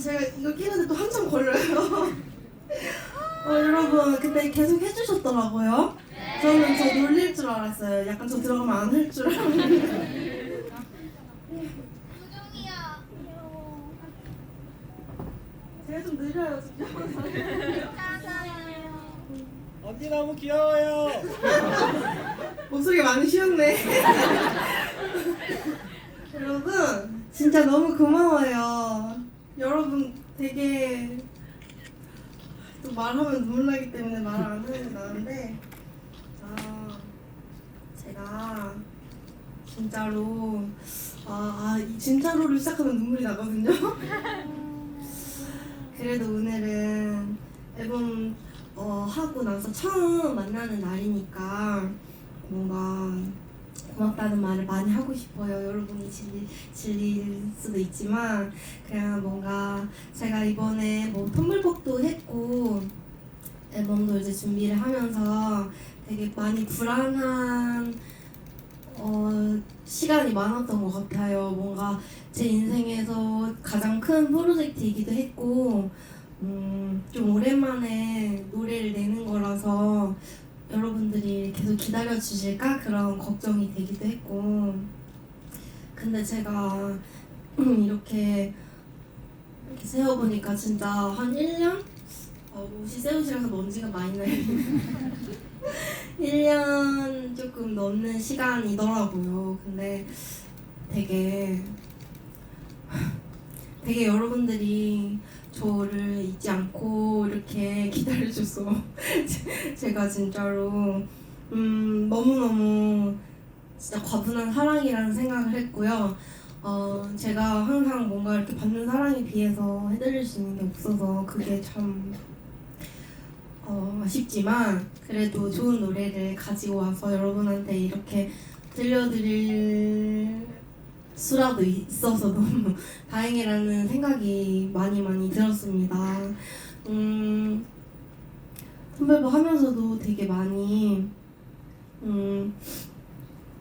제가 이거 끼는데 또 한참 걸려요. 어, 여러분 근데 계속 해주셨더라고요. 저는 저 놀릴 줄 알았어요. 약간 저 들어가면 안 할 줄 알았는데. 제가 좀 느려요 진짜. 언니 너무 귀여워요. 목소리 많이 쉬었네. 여러분 진짜 너무 고마워요. 여러분 되게 또 말하면 눈물 나기 때문에 말을 안 하는 게 나은데 아 제가 진짜로 아, 아, 이 진짜로를 시작하면 눈물이 나거든요. 그래도 오늘은 앨범 어, 하고 나서 처음 만나는 날이니까 뭔가 고맙다는 말을 많이 하고 싶어요. 여러분이 질리, 질릴 수도 있지만 그냥 뭔가 제가 이번에 뭐 텀블벅도 했고 앨범도 이제 준비를 하면서 되게 많이 불안한 어, 시간이 많았던 것 같아요. 뭔가 제 인생에서 가장 큰 프로젝트이기도 했고 음, 좀 오랜만에 노래를 내는 거라서 여러분들이 계속 기다려 주실까? 그런 걱정이 되기도 했고. 근데 제가 이렇게 이렇게 세어보니까 진짜 한 1년? 어, 옷이 새 옷이라서 먼지가 많이 나요? 1년 조금 넘는 시간이더라고요. 근데 되게 되게 여러분들이 저를 잊지 않고 이렇게 기다려줘서 제- 제가 진짜로 음, 너무너무 진짜 과분한 사랑이라는 생각을 했고요. 어, 제가 항상 뭔가 이렇게 받는 사랑에 비해서 해드릴 수 있는 게 없어서 그게 참 어, 아쉽지만 그래도 좋은 노래를 가지고 와서 여러분한테 이렇게 들려드릴 수라도 있어서 너무 다행이라는 생각이 많이 많이 들었습니다. 음, 선별부 하면서도 되게 많이 음,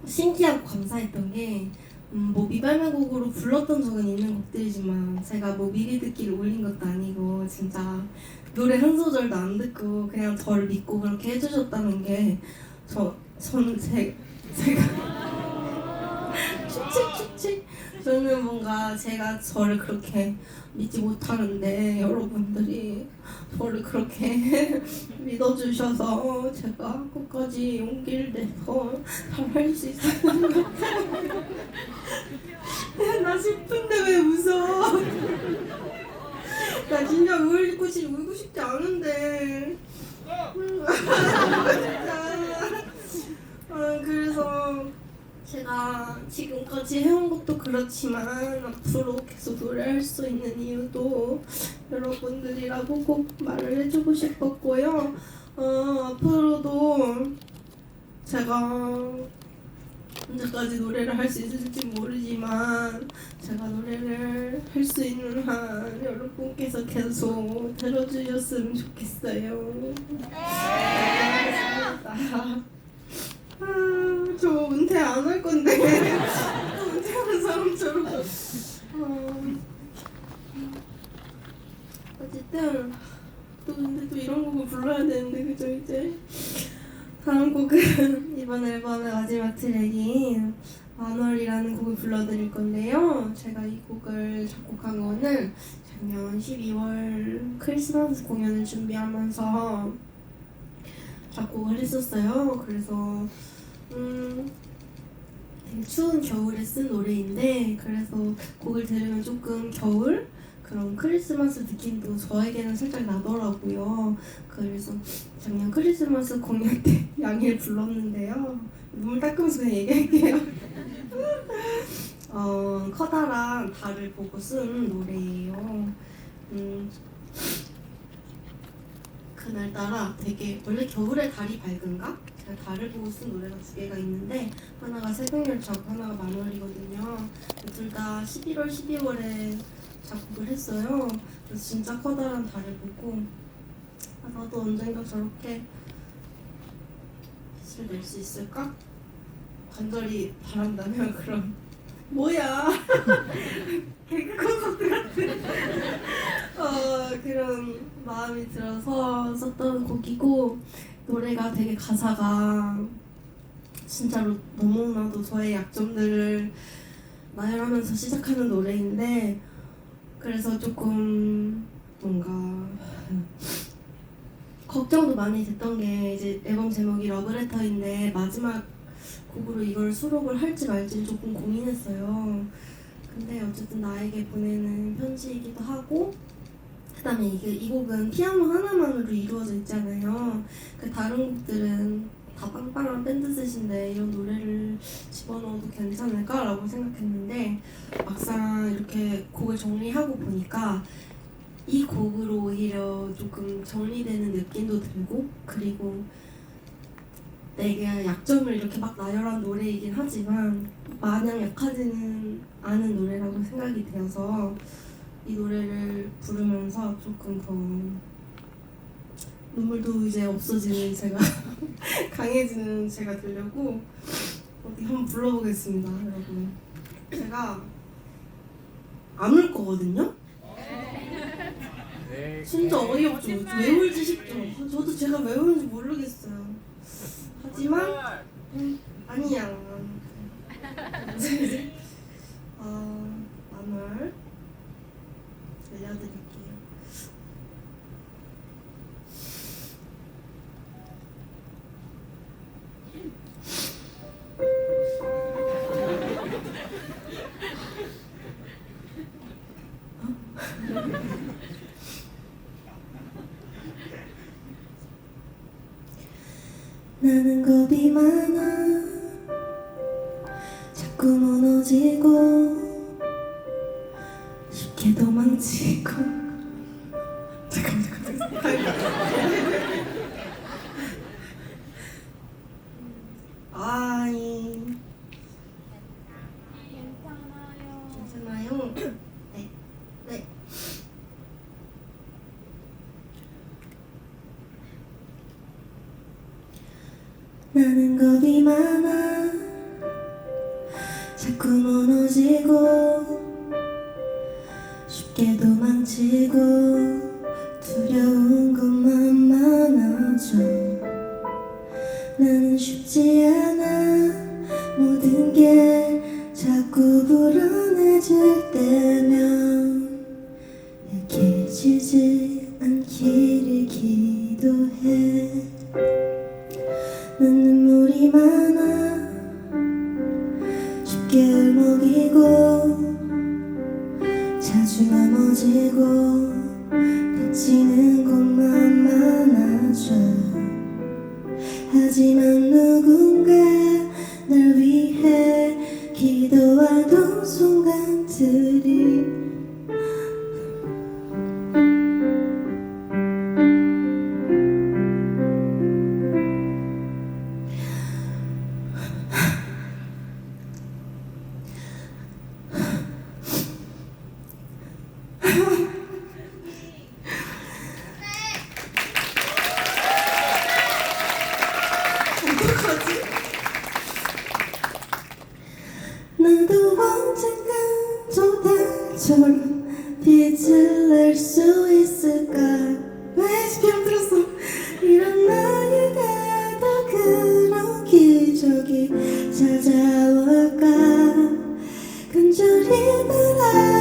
신기하고 감사했던 게 음, 뭐 미발매곡으로 불렀던 적은 있는 곡들이지만 제가 뭐 미리 듣기를 올린 것도 아니고 진짜 노래 한 소절도 안 듣고 그냥 저를 믿고 그렇게 해주셨다는 게 저, 저는 제, 제가 추 측 저는 뭔가 제가 저를 그렇게 믿지 못하는데 여러분들이 저를 그렇게 믿어주셔서 제가 끝까지 용기를 내서 잘할 수 있었던 것 같아요 나 싶은데 왜 웃어? 나 진짜 울고 싶 울고 싶지 않은데 음, 진짜 아, 그래서 제가 지금까지 해온 것도 그렇지만 앞으로 계속 노래할 수 있는 이유도 여러분들이라고 꼭 말을 해주고 싶었고요. 어, 앞으로도 제가 언제까지 노래를 할 수 있을지 모르지만 제가 노래를 할 수 있는 한 여러분께서 계속 들어주셨으면 좋겠어요. 감사합니다. 아, 저 은퇴 안 할 건데. 또 은퇴하는 사람처럼 어, 어쨌든 또 근데 또 이런 곡을 불러야 되는데 그죠 이제? 다음 곡은 이번 앨범의 마지막 트랙인 만월이라는 곡을 불러드릴 건데요. 제가 이 곡을 작곡한 거는 작년 12월 크리스마스 공연을 준비하면서 작곡을 했었어요. 그래서 음, 되게 추운 겨울에 쓴 노래인데 그래서 곡을 들으면 조금 겨울 그런 크리스마스 느낌도 저에게는 살짝 나더라고요. 그래서 작년 크리스마스 공연 때 양해를 불렀는데요. 눈물 닦으면서 그냥 얘기할게요. 어, 커다란 달을 보고 쓴 노래예요. 음, 그날따라 되게 원래 겨울에 달이 밝은가? 제가 달을 보고 쓴 노래가 두 개가 있는데 하나가 새벽열차고 하나가 만월이거든요. 둘 다 11월, 12월에 작곡을 했어요. 그래서 진짜 커다란 달을 보고 아, 나도 언젠가 저렇게 빛을 낼 수 있을까? 간절히 바란다면 그럼 뭐야 개그 콘서트 같은 어, 그런 마음이 들어서 썼던 곡이고 되게 가사가 진짜로 너무나도 저의 약점들을 나열하면서 시작하는 노래인데 그래서 조금 뭔가 걱정도 많이 됐던 게 이제 앨범 제목이 러브레터인데 마지막 곡으로 이걸 수록을 할지 말지 조금 고민했어요. 근데 어쨌든 나에게 보내는 편지이기도 하고 그 다음에 이게 이 곡은 피아노 하나만으로 이루어져 있잖아요. 그 다른 곡들은 다 빵빵한 밴드 셋인데 이런 노래를 집어넣어도 괜찮을까라고 생각했는데 막상 이렇게 곡을 정리하고 보니까 이 곡으로 오히려 조금 정리되는 느낌도 들고 그리고 내게 약점을 이렇게 막 나열한 노래이긴 하지만 마냥 약하지는 않은 노래라고 생각이 되어서 이 노래를 부르면서 조금 더 눈물도 이제 없어지는 제가 강해지는 제가 되려고 어디 한번 불러보겠습니다 여러분. 제가 안 울 거거든요? 네. 진짜 어이없죠. 왜 울지 싶죠. 저도 제가 왜 우는지 모르겠어요. 하지만 음, 아니야. 어, 마늘 알려 나는 겁이 많아. 자꾸 무너지고 쉽게 도망치고. 잠깐만 잠깐만 쉽게 도망치고 두려운 것만 많아져. 나는 쉽지 않아. 모든 게 자꾸 불안해질 때면 약해지지 않기를 기도해 지만 누군가 날 위해 빛을 낼 수 있을까? 왜 피아노 들었어 이런 나에게도 그런 기적이 찾아올까? 간절히 바라